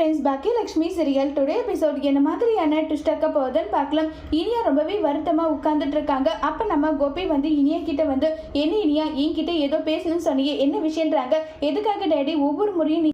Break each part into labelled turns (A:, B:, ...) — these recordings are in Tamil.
A: Friends Baakiyalakshmi serial today episode என்ன மாதிரியான ட்விஸ்ட் போகுதுன்னு பார்க்கலாம். இனியா ரொம்பவே வருத்தமாக உட்கார்ந்துட்டு இருக்காங்க. அப்போ நம்ம கோபி வந்து இனியா கிட்ட வந்து என்ன இனியா? என்கிட்ட ஏதோ பேசணும்னு சொன்னீங்க என்ன விஷயன்றாங்க எதுக்காக டேடி ஒவ்வொரு முறையும் நீ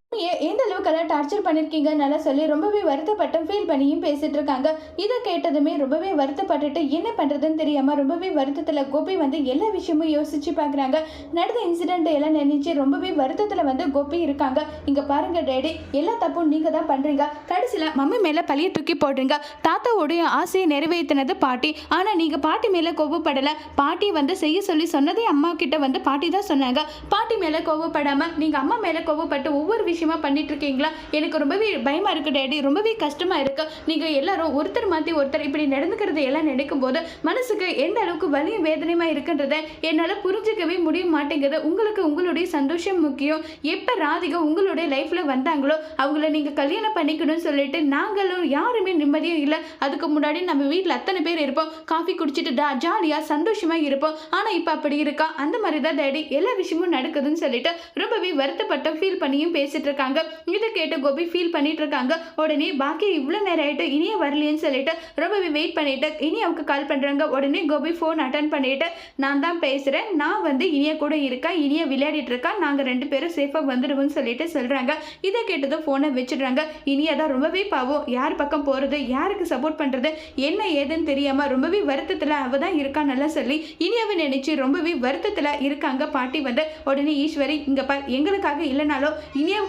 A: எந்த அளவுக்கெல்லாம் டார்ச்சர் பண்ணியிருக்கீங்க சொல்லி ரொம்பவே வருத்தப்பட்டும் ஃபீல் பண்ணியும் பேசிட்டு இருக்காங்க இதை கேட்டதுமே ரொம்பவே வருத்தப்பட்டுட்டு என்ன பண்ணுறதுன்னு தெரியாமல் ரொம்பவே வருத்தத்தில் கோபி வந்து எல்லா விஷயமும் யோசிச்சு பார்க்குறாங்க நடந்த இன்சிடென்ட் எல்லாம் நினைச்சு ரொம்பவே வருத்தத்தில் வந்து கோபி இருக்காங்க. இங்கே பாருங்க டேடி எல்லா தப்பும் நீங்கள் தான் பண்ணுறீங்க கடைசியில் மம்மி மேலே பழிய தூக்கி போடுறீங்க. தாத்தாவுடைய ஆசையை நிறைவேற்றினது பாட்டி. ஆனால் நீங்கள் பாட்டி மேலே கோவப்படலை பாட்டி வந்து செய்ய சொல்லி சொன்னதே அம்மா கிட்ட வந்து பாட்டி தான் சொன்னாங்க. பாட்டி மேலே கோவப்படாமல் நீங்கள் அம்மா மேலே கோபப்பட்டு ஒவ்வொரு விஷயம் பண்ணிட்டு இருக்கீங்களா எனக்கு ரொம்பவே பயமாக இருக்கு டேடி. ரொம்பவே கஷ்டமாக இருக்கு. நீங்கள் எல்லாரும் ஒருத்தர் மாற்றி ஒருத்தர் இப்படி நடந்துக்கிறது எல்லாம் நினைக்கும் போது மனசுக்கு எந்த அளவுக்கு வலியும் வேதனையுமா இருக்குன்றத என்னால் புரிஞ்சுக்கவே முடிய மாட்டேங்குது. உங்களுக்கு உங்களுடைய சந்தோஷம் முக்கியம். எப்போ ராதிகா உங்களுடைய லைஃப்பில் வந்தாங்களோ அவங்கள நீங்கள் கல்யாணம் பண்ணிக்கணும்னு சொல்லிட்டு நாங்களும் யாருமே நிம்மதியும் இல்லை. அதுக்கு முன்னாடி நம்ம வீட்டில் அத்தனை பேர் இருப்போம். காஃபி குடிச்சிட்டு டா ஜாலியாக சந்தோஷமாக இருப்போம். ஆனால் இப்போ அப்படி இருக்கா? அந்த மாதிரி தான் டேடி. எல்லா விஷயமும் நடக்குதுன்னு சொல்லிட்டு ரொம்பவே வருத்தப்பட்ட ஃபீல் பண்ணியும் பேசிட்டு இருக்காங்க இதை கேட்டு கோபி ஃபீல் பண்ணிட்டு இருக்காங்க உடனே பாக்கி இவ்வளோ நேரம் ஆயிட்டு இனிய வரலையேன்னு சொல்லிட்டு ரொம்பவே வெயிட் பண்ணிட்டு இனியாவுக்கு கால் பண்ணுறாங்க உடனே கோபி ஃபோன் அட்டன் பண்ணிட்டு நான் தான் பேசுகிறேன் நான் வந்து இனிய கூட இருக்கா? இனிய விளையாடிட்டு இருக்கா? நாங்கள் ரெண்டு பேரும் சேஃபாக வந்துடுவோம்னு சொல்லிட்டு சொல்கிறாங்க இதை கேட்டதும் ஃபோனை வச்சிடுறாங்க. இனியா தான் ரொம்பவே பாவம். யார் பக்கம் போகிறது யாருக்கு சப்போர்ட் பண்ணுறது என்ன ஏதுன்னு தெரியாமல் ரொம்பவே வருத்தத்தில் அவள் தான் இருக்கா நல்லா சொல்லி இனியாவை நினச்சி ரொம்பவே வருத்தத்தில் இருக்காங்க பாட்டி வந்து. உடனே ஈஸ்வரி இங்கே பார். எங்களுக்காக இல்லைனாலும்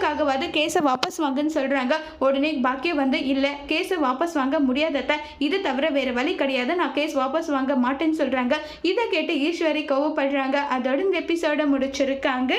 A: இனியாவுக்காகவாது கேஸை வாபஸ் வாங்குன்னு சொல்கிறாங்க உடனே பாக்கியம் வந்து இல்லை கேஸை வாபஸ் வாங்க முடியாதத்த. இது தவிர வேறு வழி கிடையாது. நான் கேஸ் வாபஸ் வாங்க மாட்டேன்னு சொல்கிறாங்க இதை கேட்டு ஈஸ்வரி கோவப்படுறாங்க. அதோட இந்த எபிசோட முடிச்சிருக்காங்க.